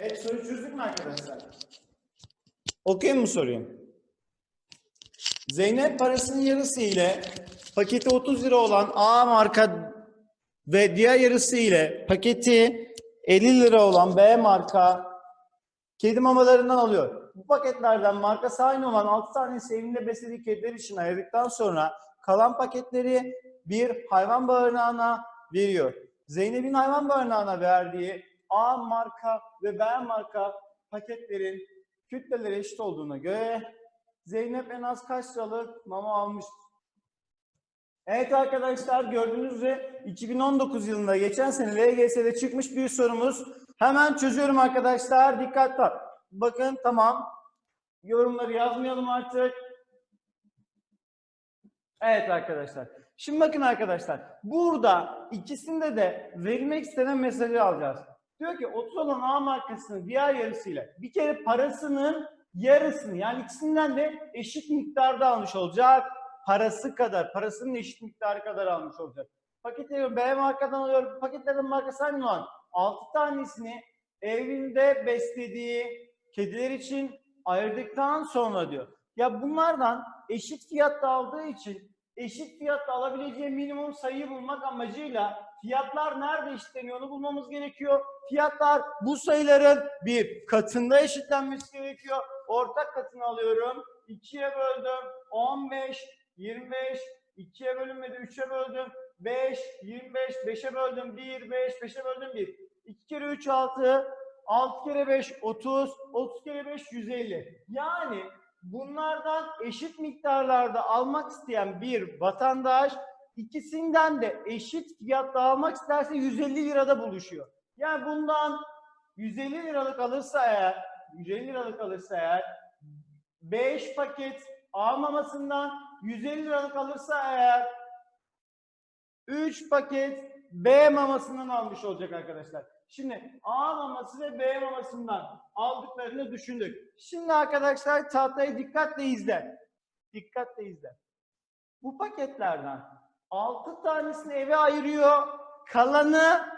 Evet soru çözdük mü arkadaşlar? Okuyayım mı soruyu? Zeynep parasının yarısı ile paketi 30 lira olan A marka ve diğer yarısı ile paketi 50 lira olan B marka kedi mamalarından alıyor. Bu paketlerden markası aynı olan 6 tanesi evinde beslediği kediler için ayırdıktan sonra kalan paketleri bir hayvan barınağına veriyor. Zeynep'in hayvan barınağına verdiği A marka ve B marka paketlerin kütleleri eşit olduğuna göre Zeynep en az kaç liralık mama almış? Evet arkadaşlar gördüğünüz üzere 2019 yılında geçen sene LGS'de çıkmış bir sorumuz. Hemen çözüyorum arkadaşlar. Dikkatli. Bakın tamam. Yorumları yazmayalım artık. Evet arkadaşlar. Şimdi bakın arkadaşlar. Burada ikisinde de verilmek istenen mesajı alacağız. Diyor ki 30 olan A markasının diğer yarısıyla bir kere parasının yarısını yani ikisinden de eşit miktarda almış olacak. Parası kadar, parasının eşit miktarı kadar almış olacak. Paketleri B markadan alıyorum. Paketlerin markası aynı olan 6 tanesini evinde beslediği kediler için ayırdıktan sonra diyor. Ya bunlardan eşit fiyatta aldığı için eşit fiyatta alabileceği minimum sayıyı bulmak amacıyla fiyatlar nerede eşitleniyor onu bulmamız gerekiyor. Fiyatlar bu sayıların bir katında eşitlenmesi gerekiyor. Ortak katını alıyorum. 2'ye böldüm. 15, 25, 2'ye bölünmedi. 3'e böldüm. 5, 25, 5'e böldüm. 1, 5, 5'e böldüm 1. 2 kere 3, 6. 6 kere 5, 30. 30 kere 5, 150. Yani bunlardan eşit miktarlarda almak isteyen bir vatandaş ikisinden de eşit fiyatta almak isterse 150 lirada buluşuyor. Yani bundan 150 liralık alırsa eğer 150 liralık alırsa eğer 5 paket A mamasından 150 liralık alırsa eğer 3 paket B mamasından almış olacak arkadaşlar. Şimdi A maması ve B mamasından aldıklarını düşündük. Şimdi arkadaşlar tahtayı dikkatle izle. Dikkatle izle. Bu paketlerden 6 tanesini eve ayırıyor. Kalanı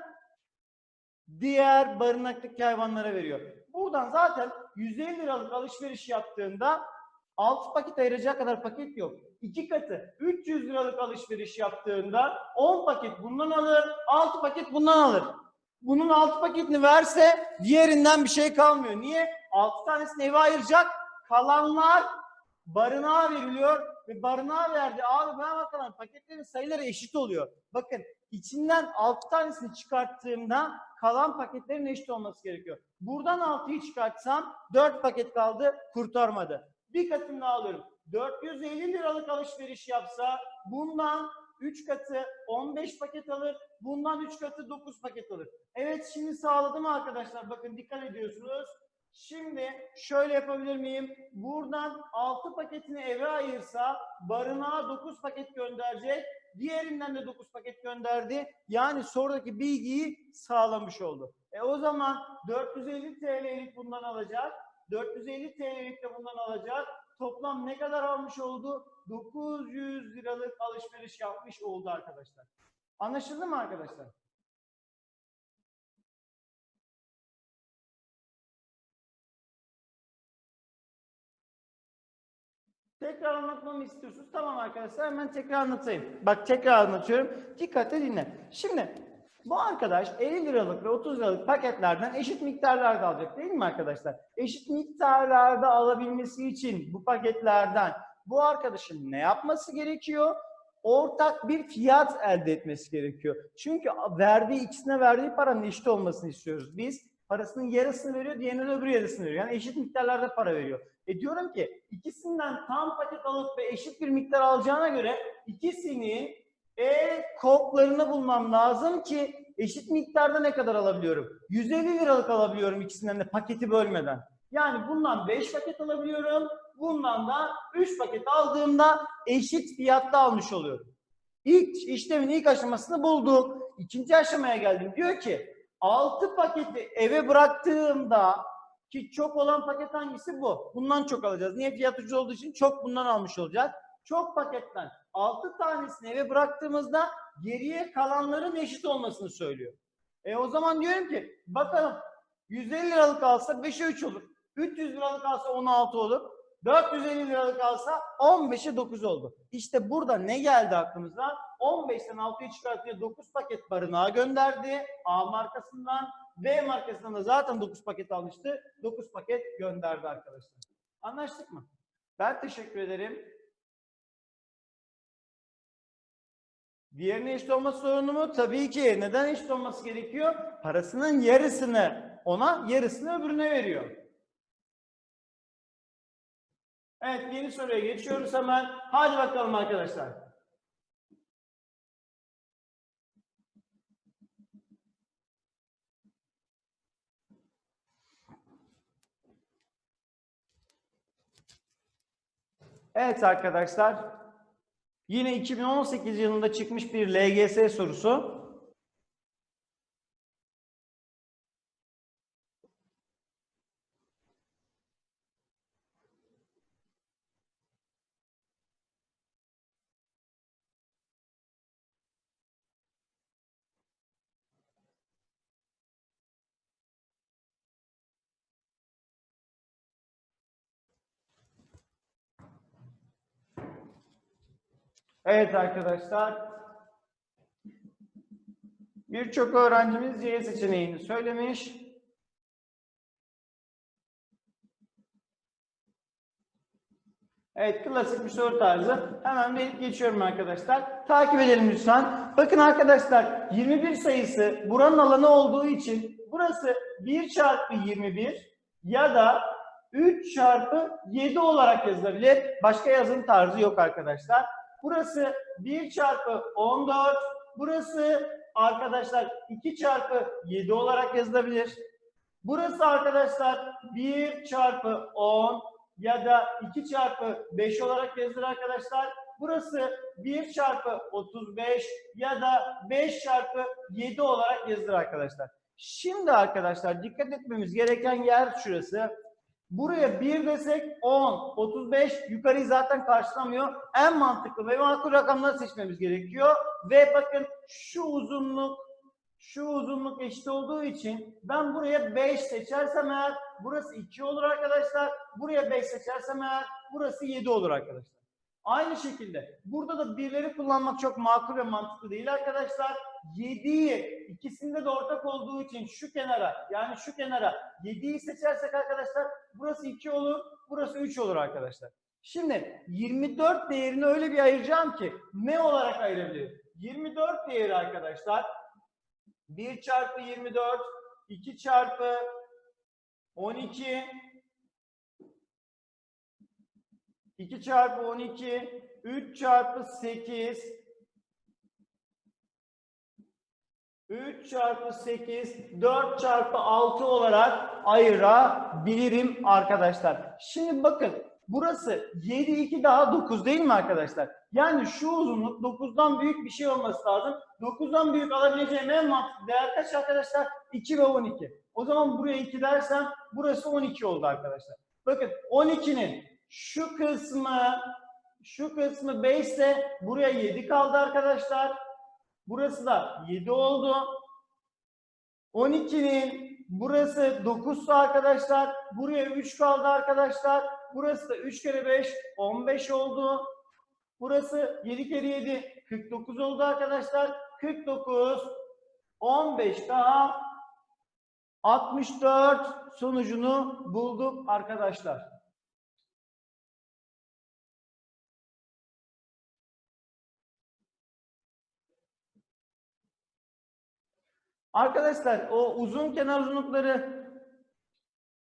diğer barınaktaki hayvanlara veriyor. Buradan zaten 150 liralık alışveriş yaptığında 6 paket ayıracak kadar paket yok. 2 katı 300 liralık alışveriş yaptığında 10 paket bundan alır, 6 paket bundan alır. Bunun 6 paketini verse diğerinden bir şey kalmıyor. Niye? 6 tanesini eve ayıracak. Kalanlar barınağa veriliyor ve barınağa verdi. Abi ben bakalım paketlerin sayıları eşit oluyor. Bakın içinden 6 tanesini çıkarttığımda kalan paketlerin eşit olması gerekiyor. Buradan 6'yı çıkartsam 4 paket kaldı kurtarmadı. Bir katını alıyorum. 450 liralık alışveriş yapsa bundan 3 katı 15 paket alır. Bundan 3 katı 9 paket alır. Evet şimdi sağladım arkadaşlar. Bakın dikkat ediyorsunuz. Şimdi şöyle yapabilir miyim? Buradan 6 paketini eve ayırsa barınağa 9 paket gönderecek. Diğerinden de 9 paket gönderdi. Yani sorudaki bilgiyi sağlamış oldu. E o zaman 450 TL'lik bundan alacak. 450 TL'lik de bundan alacak. Toplam ne kadar almış oldu? 900 liralık alışveriş yapmış oldu arkadaşlar. Anlaşıldı mı arkadaşlar? Tekrar anlatmamı istiyorsunuz. Tamam arkadaşlar hemen tekrar anlatayım. Bak tekrar anlatıyorum. Dikkatle dinle. Şimdi bu arkadaş 50 liralık ve 30 liralık paketlerden eşit miktarlarda alacak değil mi arkadaşlar? Eşit miktarlarda alabilmesi için bu paketlerden bu arkadaşın ne yapması gerekiyor? Ortak bir fiyat elde etmesi gerekiyor. Çünkü verdiği ikisine verdiği paranın eşit olmasını istiyoruz. Biz parasının yarısını veriyor, diğerine de öbür yarısını veriyor. Yani eşit miktarlarda para veriyor. E diyorum ki ikisinden tam paket alıp ve eşit bir miktar alacağına göre ikisini e kodlarını bulmam lazım ki eşit miktarda ne kadar alabiliyorum? 150 liralık alabiliyorum ikisinden de paketi bölmeden. Yani bundan 5 paket alabiliyorum. Bundan da 3 paket aldığımda eşit fiyatta almış oluyorum. İlk işlemin ilk aşamasını bulduk. İkinci aşamaya geldim. Diyor ki 6 paketi eve bıraktığımda ki çok olan paket hangisi bu? Bundan çok alacağız. Niye fiyat ucuz olduğu için çok bundan almış olacağız. Çok paketten 6 tanesini eve bıraktığımızda geriye kalanların eşit olmasını söylüyor. E o zaman diyorum ki bakalım 150 liralık alsa 5'e 3 olur. 300 liralık alsa 16 olur. 450 liralık alsa 15'e 9 oldu. İşte burada ne geldi aklımıza? 15'ten 6'yı çıkartıyor 9 paket barınağa gönderdi. A markasından. B markasından da zaten 9 paket almıştı. 9 paket gönderdi arkadaşlar. Anlaştık mı? Ben teşekkür ederim. Diğerine eşit olması sorunu mu? Tabii ki. Neden eşit olması gerekiyor? Parasının yarısını ona, yarısını öbürüne veriyor. Evet, yeni soruya geçiyoruz hemen. Hadi bakalım arkadaşlar. Evet arkadaşlar. Yine 2018 yılında çıkmış bir LGS sorusu. Evet arkadaşlar. Birçok öğrencimiz C seçeneğini söylemiş. Evet klasik bir soru tarzı. Hemen verip geçiyorum arkadaşlar. Takip edelim lütfen. Bakın arkadaşlar 21 sayısı buranın alanı olduğu için burası 1 çarpı 21 ya da 3 çarpı 7 olarak yazılabilir. Başka yazım tarzı yok arkadaşlar. Burası 1 çarpı 14. Burası arkadaşlar 2 çarpı 7 olarak yazılabilir. Burası arkadaşlar 1 çarpı 10 ya da 2 çarpı 5 olarak yazılır arkadaşlar. Burası 1 çarpı 35 ya da 5 çarpı 7 olarak yazılır arkadaşlar. Şimdi arkadaşlar dikkat etmemiz gereken yer şurası. Buraya 1 desek 10, 35 yukarıyı zaten karşılamıyor. En mantıklı ve makul rakamları seçmemiz gerekiyor. Ve bakın şu uzunluk şu uzunluk eşit olduğu için ben buraya 5 seçersem eğer burası 2 olur arkadaşlar. Buraya 5 seçersem eğer burası 7 olur arkadaşlar. Aynı şekilde burada da birleri kullanmak çok makul ve mantıklı değil arkadaşlar. 7'yi ikisinde de ortak olduğu için şu kenara yani şu kenara 7'yi seçersek arkadaşlar burası 2 olur, burası 3 olur arkadaşlar. Şimdi 24 değerini öyle bir ayıracağım ki ne olarak ayırabilirim? 24 değeri arkadaşlar 1 çarpı 24, 2 çarpı 12, 2 çarpı 12, 3 çarpı 8, 3 çarpı 8, 4 çarpı 6 olarak ayırabilirim arkadaşlar. Şimdi bakın burası 7, 2 daha 9 değil mi arkadaşlar? Yani şu uzunluk 9'dan büyük bir şey olması lazım. 9'dan büyük alabileceğim en mantıklı değer kaç arkadaşlar? 2 ve 12. O zaman buraya 2 dersem burası 12 oldu arkadaşlar. Bakın 12'nin şu kısmı şu kısmı 5 ise buraya 7 kaldı arkadaşlar. Burası da 7 oldu. 12'nin burası 9 arkadaşlar. Buraya 3 kaldı arkadaşlar. Burası da 3 kere 5 15 oldu. Burası 7 kere 7 49 oldu arkadaşlar. 49 15 daha 64 sonucunu bulduk arkadaşlar. Arkadaşlar o uzun kenar uzunlukları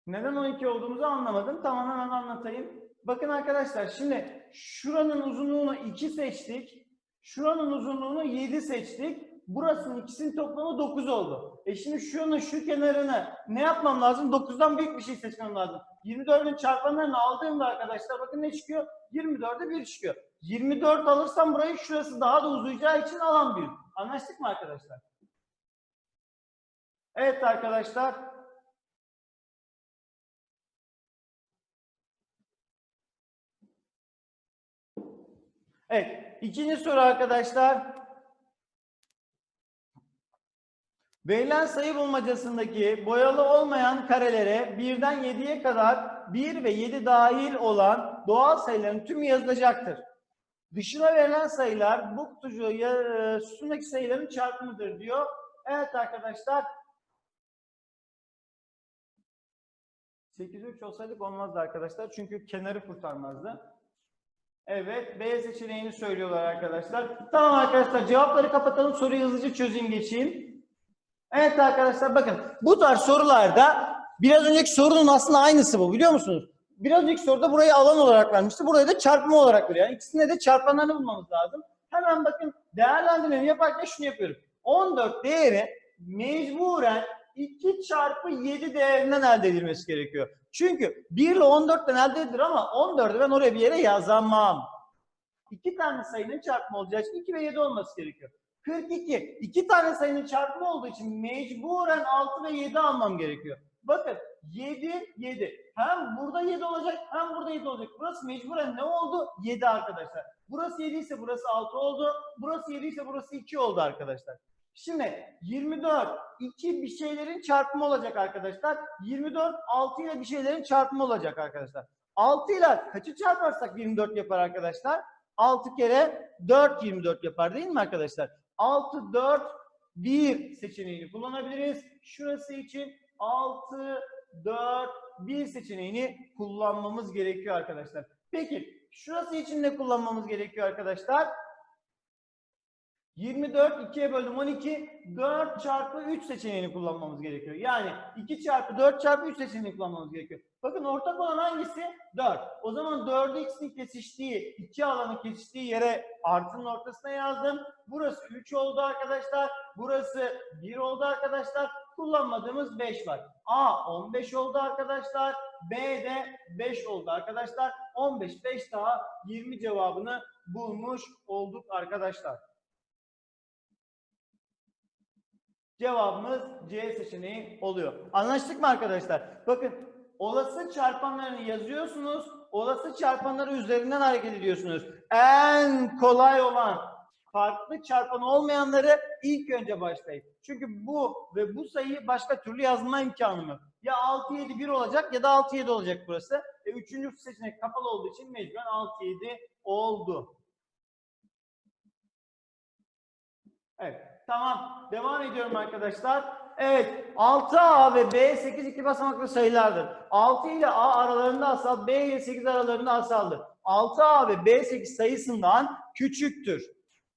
neden 12 olduğumuzu anlamadım. Tamam hemen anlatayım. Bakın arkadaşlar şimdi şuranın uzunluğunu 2 seçtik. Şuranın uzunluğunu 7 seçtik. Burasının ikisinin toplamı 9 oldu. E şimdi şunun şu kenarını ne yapmam lazım? 9'dan büyük bir şey seçmem lazım. 24'ün çarpanlarını aldığımda arkadaşlar bakın ne çıkıyor? 24'e 1 çıkıyor. 24 alırsam burayı şurası daha da uzayacağı için alan büyük. Anlaştık mı arkadaşlar? Evet arkadaşlar. Evet. ikinci soru arkadaşlar. Verilen sayı bulmacasındaki boyalı olmayan karelere birden 7'ye kadar 1 ve 7 dahil olan doğal sayıların tümü yazılacaktır. Dışına verilen sayılar bu kutucuğu e, sütundaki sayıların çarpımıdır diyor. Evet arkadaşlar 8'e 3 olsaydık olmazdı arkadaşlar. Çünkü kenarı kurtarmazdı. Evet. B seçeneğini söylüyorlar arkadaşlar. Tamam arkadaşlar cevapları kapatalım. Soruyu hızlıca çözeyim geçeyim. Evet arkadaşlar bakın bu tarz sorularda biraz önceki sorunun aslında aynısı bu biliyor musunuz? Biraz önceki soruda burayı alan olarak vermişti. Burayı da çarpma olarak veriyor. Yani ikisinde de çarpanlarını bulmamız lazım. Hemen bakın değerlendirmemi yaparken şunu yapıyorum. 14 değeri mecburen 2 çarpı 7 değerinden elde edilmesi gerekiyor. Çünkü 1 ile 14'ten elde edilir ama 14'ü ben oraya bir yere yazamam. İki tane sayının çarpımı olacak. 2 ve 7 olması gerekiyor. 42. İki tane sayının çarpımı olduğu için mecburen 6 ve 7 almam gerekiyor. Bakın 7, 7. Hem burada 7 olacak hem burada 7 olacak. Burası mecburen ne oldu? 7 arkadaşlar. Burası 7 ise burası 6 oldu. Burası 7 ise burası 2 oldu arkadaşlar. Şimdi 24 2 bir şeylerin çarpımı olacak arkadaşlar. 24 6 ile bir şeylerin çarpımı olacak arkadaşlar. 6 ile kaçı çarparsak 24 yapar arkadaşlar? 6 kere 4 24 yapar değil mi arkadaşlar? 6 4 1 seçeneğini kullanabiliriz. Şurası için 6 4 1 seçeneğini kullanmamız gerekiyor arkadaşlar. Peki şurası için ne kullanmamız gerekiyor arkadaşlar? 24 2'ye böldüm 12 4 çarpı 3 seçeneğini kullanmamız gerekiyor. Yani 2 çarpı 4 çarpı 3 seçeneğini kullanmamız gerekiyor. Bakın ortak olan hangisi? 4. O zaman 4'ü x'in kesiştiği, iki alanın kesiştiği yere artının ortasına yazdım. Burası 3 oldu arkadaşlar. Burası 1 oldu arkadaşlar. Kullanmadığımız 5 var. A 15 oldu arkadaşlar. B de 5 oldu arkadaşlar. 15 5 daha 20 cevabını bulmuş olduk arkadaşlar. Cevabımız C seçeneği oluyor. Anlaştık mı arkadaşlar? Bakın olası çarpanlarını yazıyorsunuz. Olası çarpanları üzerinden hareket ediyorsunuz. En kolay olan farklı çarpan olmayanları ilk önce başlayın. Çünkü bu ve bu sayıyı başka türlü yazma imkanım yok. Ya 6 7 1 olacak ya da 6 7 olacak burası. E, üçüncü seçenek kapalı olduğu için mecburen 6 7 oldu. Evet. Tamam. Devam ediyorum arkadaşlar. Evet. 6A ve B 8 iki basamaklı sayılardır. 6 ile A aralarında asal, B ile 8 aralarında asaldır. 6A ve B 8 sayısından küçüktür.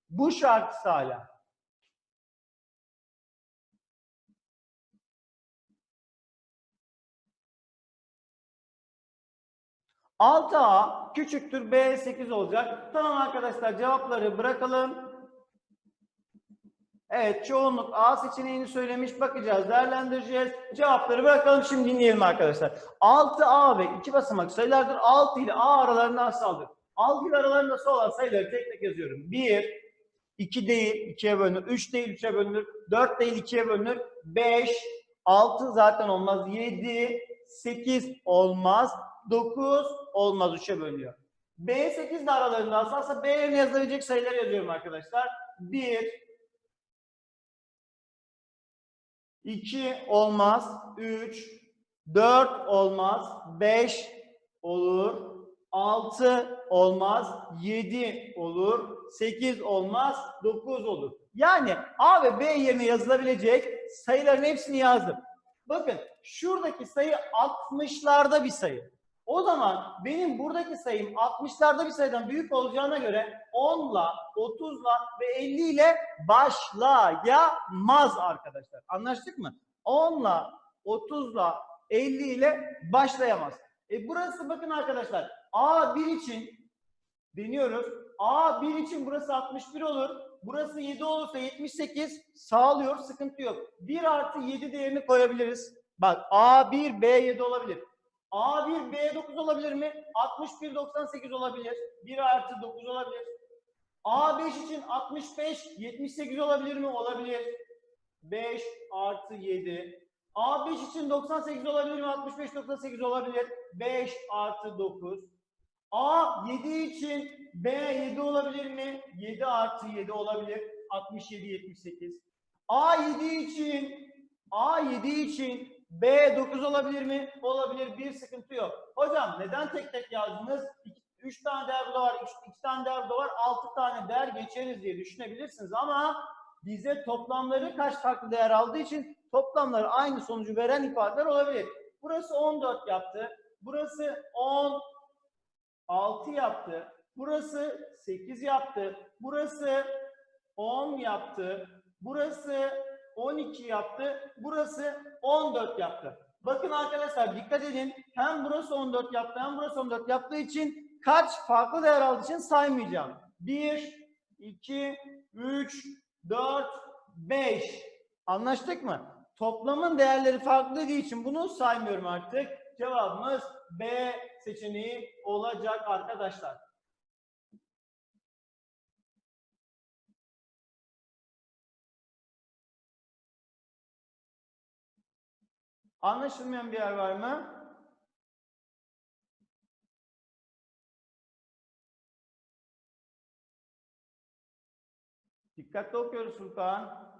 Bu şart hala. Altı A küçüktür B 8 olacak. Tamam arkadaşlar cevapları bırakalım. Evet çoğunluk A seçeneğini söylemiş. Bakacağız, değerlendireceğiz. Cevapları bırakalım şimdi dinleyelim arkadaşlar. 6A ve 2 basamak sayılardır. 6 ile A aralarında asaldır. 6 ile aralarında asal olan sayıları tek tek yazıyorum. 1, 2 değil 2'ye bölünür. 3 değil 3'e bölünür. 4 değil 2'ye bölünür. 5, 6 zaten olmaz. 7, 8 olmaz. 9 olmaz 3'e bölünüyor. B8 de aralarında asalsa B yerine yazılabilecek sayıları yazıyorum arkadaşlar. 1, 2 olmaz, 3, 4 olmaz, 5 olur, 6 olmaz, 7 olur, 8 olmaz, 9 olur. Yani A ve B yerine yazılabilecek sayıların hepsini yazdım. Bakın şuradaki sayı 60'larda bir sayı. O zaman benim buradaki sayım 60'larda bir sayıdan büyük olacağına göre 10'la, 30'la ve 50 ile başlayamaz arkadaşlar. Anlaştık mı? 10'la, 30'la, 50 ile başlayamaz. E burası bakın arkadaşlar A1 için deniyoruz. A1 için burası 61 olur. Burası 7 olursa 78 sağlıyor. Sıkıntı yok. 1 artı 7 değerini koyabiliriz. Bak A1 B7 olabilir. A1 B9 olabilir mi? 61 98 olabilir. 1 artı 9 olabilir. A5 için 65 78 olabilir mi? Olabilir. 5 artı 7. A5 için 98 olabilir mi? 65 98 olabilir. 5 artı 9. A7 için B7 olabilir mi? 7 artı 7 olabilir. 67 78. A7 için A7 için B9 olabilir mi? Olabilir. Bir sıkıntı yok. Hocam neden tek tek yazdınız? 3 tane değer var, 2 tane değer var, 6 tane değer geçeriz diye düşünebilirsiniz ama bize toplamları kaç farklı değer aldığı için toplamları aynı sonucu veren ifadeler olabilir. Burası 14 yaptı. Burası 10 6 yaptı. Burası 8 yaptı. Burası 10 yaptı. Burası 12 yaptı. Burası 14 yaptı. Bakın arkadaşlar dikkat edin. Hem burası 14 yaptı hem burası 14 yaptığı için kaç farklı değer aldığı için saymayacağım. 1, 2, 3, 4, 5. Anlaştık mı? Toplamın değerleri farklı dediği için bunu saymıyorum artık. Cevabımız B seçeneği olacak arkadaşlar. Anlaşılmayan bir yer var mı? Dikkatli okuyoruz Furkan.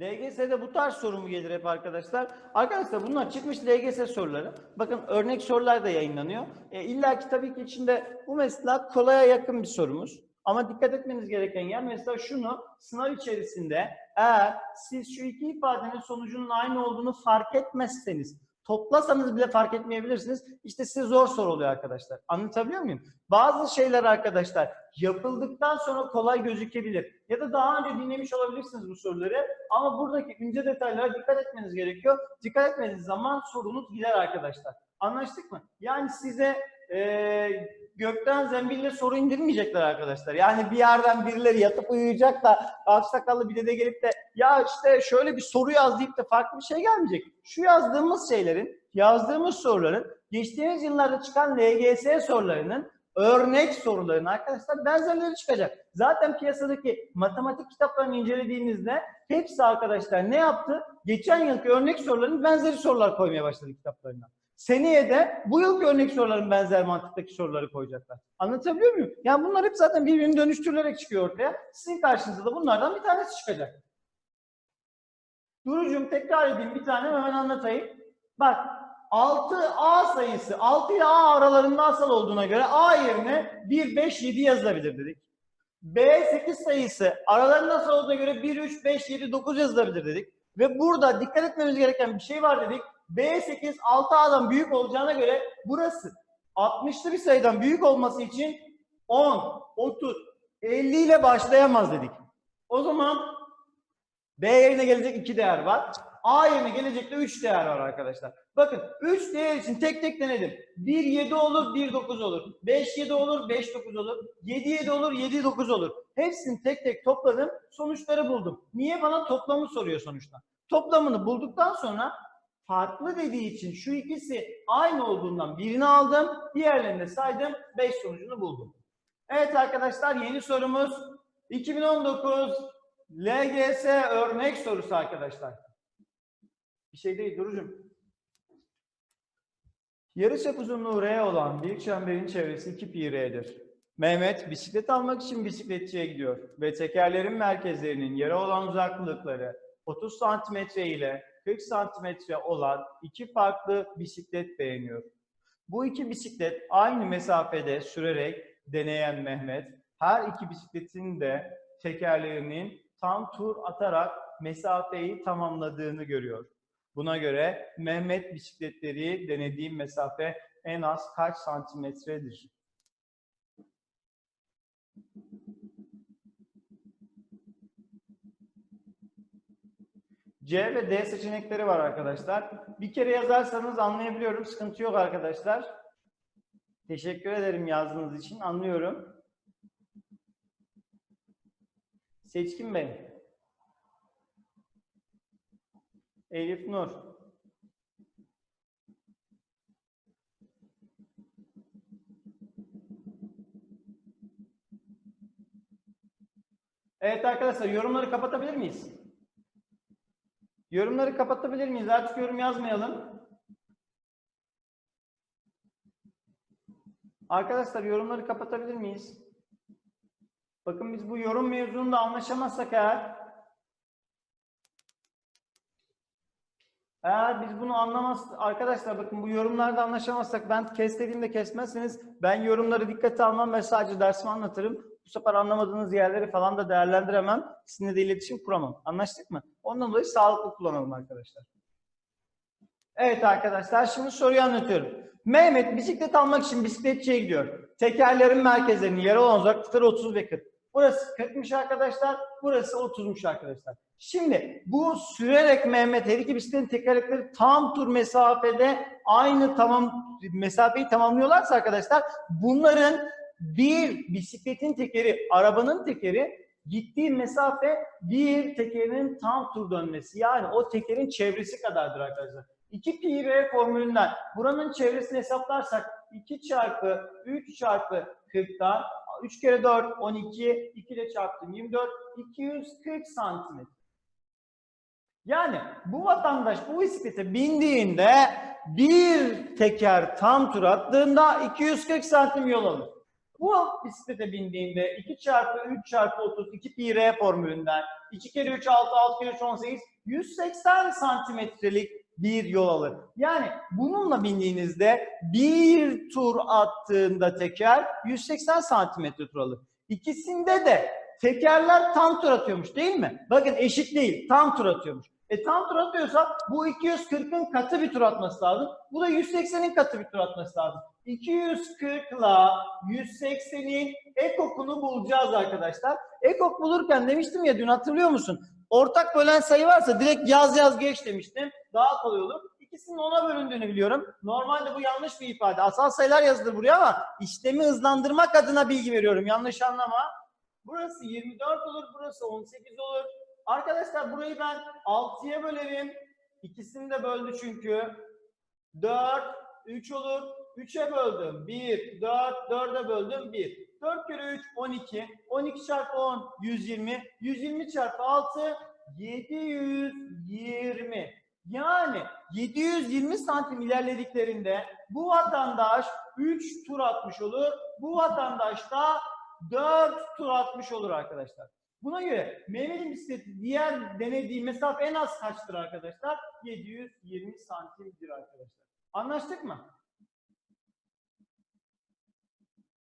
LGS'de bu tarz soru mu gelir hep arkadaşlar? Arkadaşlar bunlar çıkmış LGS soruları. Bakın örnek sorular da yayınlanıyor. E, İlla ki tabii ki içinde bu mesela kolaya yakın bir sorumuz. Ama dikkat etmeniz gereken yer mesela şunu sınav içerisinde eğer siz şu iki ifadenin sonucunun aynı olduğunu fark etmezseniz toplasanız bile fark etmeyebilirsiniz. İşte size zor soru oluyor arkadaşlar. Anlatabiliyor muyum? Bazı şeyler arkadaşlar yapıldıktan sonra kolay gözükebilir. Ya da daha önce dinlemiş olabilirsiniz bu soruları. Ama buradaki ince detaylara dikkat etmeniz gerekiyor. Dikkat etmediğiniz zaman sorunuz gider arkadaşlar. Anlaştık mı? Yani size eee gökten zembille soru indirmeyecekler arkadaşlar. Yani bir yerden birileri yatıp uyuyacak da aksakallı bir dede gelip de ya işte şöyle bir soru yaz deyip de farklı bir şey gelmeyecek. Şu yazdığımız şeylerin, yazdığımız soruların geçtiğimiz yıllarda çıkan LGS sorularının örnek soruların arkadaşlar benzerleri çıkacak. Zaten piyasadaki matematik kitaplarını incelediğinizde hepsi arkadaşlar ne yaptı? Geçen yılki örnek soruların benzeri sorular koymaya başladı kitaplarına. Seneye de bu yılki örnek soruların benzer mantıktaki soruları koyacaklar. Anlatabiliyor muyum? Yani bunlar hep zaten birbirini dönüştürülerek çıkıyor ortaya. Sizin karşınıza da bunlardan bir tanesi çıkacak. Durucum tekrar edeyim bir tane hemen anlatayım. Bak 6A sayısı 6 ile A aralarında asal olduğuna göre A yerine 1, 5, 7 yazılabilir dedik. B 8 sayısı aralarında asal olduğuna göre 1, 3, 5, 7, 9 yazılabilir dedik. Ve burada dikkat etmemiz gereken bir şey var dedik. B8 6A'dan büyük olacağına göre burası 60'lı bir sayıdan büyük olması için 10, 30, 50 ile başlayamaz dedik. O zaman B yerine gelecek 2 değer var. A yerine gelecek de 3 değer var arkadaşlar. Bakın 3 değer için tek tek denedim. 1 7 olur, 1 9 olur. 5 7 olur, 5 9 olur. 7 7 olur, 7 9 olur. Hepsini tek tek topladım, sonuçları buldum. Niye bana toplamı soruyor sonuçta? Toplamını bulduktan sonra farklı dediği için şu ikisi aynı olduğundan birini aldım, diğerlerini de saydım, 5 sonucunu buldum. Evet arkadaşlar yeni sorumuz 2019 LGS örnek sorusu arkadaşlar. Bir şey değil Duru'cum. Yarıçap uzunluğu R olan bir çemberin çevresi 2 pi R'dir. Mehmet bisiklet almak için bisikletçiye gidiyor ve tekerlerin merkezlerinin yere olan uzaklıkları 30 santimetre ile 40 santimetre olan iki farklı bisiklet beğeniyor. Bu iki bisiklet aynı mesafede sürerek deneyen Mehmet her iki bisikletin de tekerlerinin tam tur atarak mesafeyi tamamladığını görüyor. Buna göre Mehmet bisikletleri denediği mesafe en az kaç santimetredir? C ve D seçenekleri var arkadaşlar. Bir kere yazarsanız anlayabiliyorum. Sıkıntı yok arkadaşlar. Teşekkür ederim yazdığınız için. Anlıyorum. Seçkin Bey. Elif Nur. Evet arkadaşlar yorumları kapatabilir miyiz? Yorumları kapatabilir miyiz? Artık yorum yazmayalım. Arkadaşlar yorumları kapatabilir miyiz? Bakın biz bu yorum mevzunda anlaşamazsak eğer eğer biz bunu anlamaz arkadaşlar bakın bu yorumlarda anlaşamazsak ben kes dediğimde kesmezseniz ben yorumları dikkate almam ve sadece dersimi anlatırım. Bu sefer anlamadığınız yerleri falan da değerlendiremem. Sizinle de iletişim kuramam. Anlaştık mı? Ondan dolayı sağlıklı kullanalım arkadaşlar. Evet arkadaşlar şimdi soruyu anlatıyorum. Mehmet bisiklet almak için bisikletçiye gidiyor. Tekerlerin merkezlerinin yer olan uzaklıkları 30 ve 40. Burası 40'mış arkadaşlar. Burası 30'muş arkadaşlar. Şimdi bu sürerek Mehmet her iki bisikletin tekerlekleri tam tur mesafede aynı tamam mesafeyi tamamlıyorlarsa arkadaşlar bunların bir bisikletin tekeri, arabanın tekeri gittiği mesafe bir tekerin tam tur dönmesi. Yani o tekerin çevresi kadardır arkadaşlar. 2 pi r formülünden buranın çevresini hesaplarsak 2 çarpı 3 çarpı 40'tan 3 kere 4 12 2 ile çarptım 24 240 santimetre. Yani bu vatandaş bu bisiklete bindiğinde bir teker tam tur attığında 240 santim yol alır. Bu bisiklete bindiğinde 2 çarpı 3 çarpı 30 2 pi r formülünden 2 kere 3 6 6 kere 3 18 180 santimetrelik bir yol alır. Yani bununla bindiğinizde bir tur attığında teker 180 santimetre tur alır. İkisinde de tekerler tam tur atıyormuş değil mi? Bakın eşit değil, tam tur atıyormuş. E tam tur atıyorsa bu 240'ın katı bir tur atması lazım. Bu da 180'in katı bir tur atması lazım. 240 ile 180'in ekokunu bulacağız arkadaşlar. Ekok bulurken demiştim ya dün hatırlıyor musun? Ortak bölen sayı varsa direkt yaz yaz geç demiştim. Daha kolay olur. İkisinin ona bölündüğünü biliyorum. Normalde bu yanlış bir ifade. Asal sayılar yazılır buraya ama işlemi hızlandırmak adına bilgi veriyorum. Yanlış anlama. Burası 24 olur, burası 18 olur. Arkadaşlar burayı ben 6'ya bölerim. İkisini de böldü çünkü. 4, 3 olur. 3'e böldüm. 1, 4, 4'e böldüm. 1. 4 kere 3, 12. 12 çarpı 10, 120. 120 çarpı 6, 720. Yani 720 santim ilerlediklerinde bu vatandaş 3 tur atmış olur. Bu vatandaş da 4 tur atmış olur arkadaşlar. Buna göre Mehmet'in bisikleti diğer denediği mesafe en az kaçtır arkadaşlar? 720 santimdir arkadaşlar. Anlaştık mı?